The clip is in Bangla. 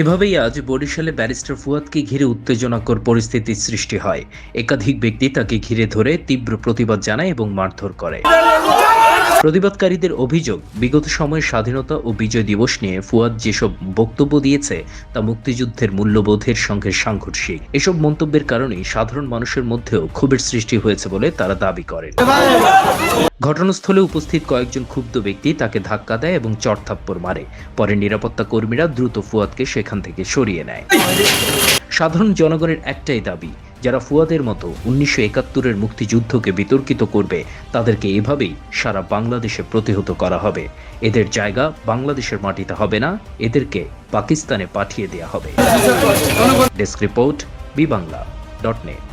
এভাবেই আজ বরিশালে ব্যারিস্টার ফুয়াদকে ঘিরে উত্তেজনাকর পরিস্থিতির সৃষ্টি হয়। একাধিক ব্যক্তি তাকে ঘিরে ধরে তীব্র প্রতিবাদ জানায় এবং মারধর করে। প্রতিবাদকারীদের অভিযোগ, বিগত সময়ে স্বাধীনতা ও বিজয় দিবস নিয়ে ফুয়াদ যেসব বক্তব্য দিয়েছে, তা মুক্তিযুদ্ধের মূল্যবোধের সঙ্গে সাংঘর্ষিক। এসব মন্তব্যের কারণে সাধারণ মানুষের মধ্যেও ক্ষোভের সৃষ্টি হয়েছে বলে তারা দাবি করেন। ঘটনাস্থলে উপস্থিত কয়েকজন ক্ষুব্ধ ব্যক্তি তাকে ধাক্কা দেয় এবং চড়থাপ্পড় মারে। পরে নিরাপত্তা কর্মীরা দ্রুত ফুয়াদকে সেখান থেকে সরিয়ে নেয়। সাধারণ জনগণের একটাই দাবি, যারা ফুয়াদের মতো উনিশশো একাত্তরের মুক্তিযুদ্ধকে বিতর্কিত করবে, তাদেরকে এভাবেই সারা বাংলাদেশে প্রতিহত করা হবে। এদের জায়গা বাংলাদেশের মাটিতে হবে না, এদেরকে পাকিস্তানে পাঠিয়ে দেওয়া হবে। Desk report, B Bangla, dot net.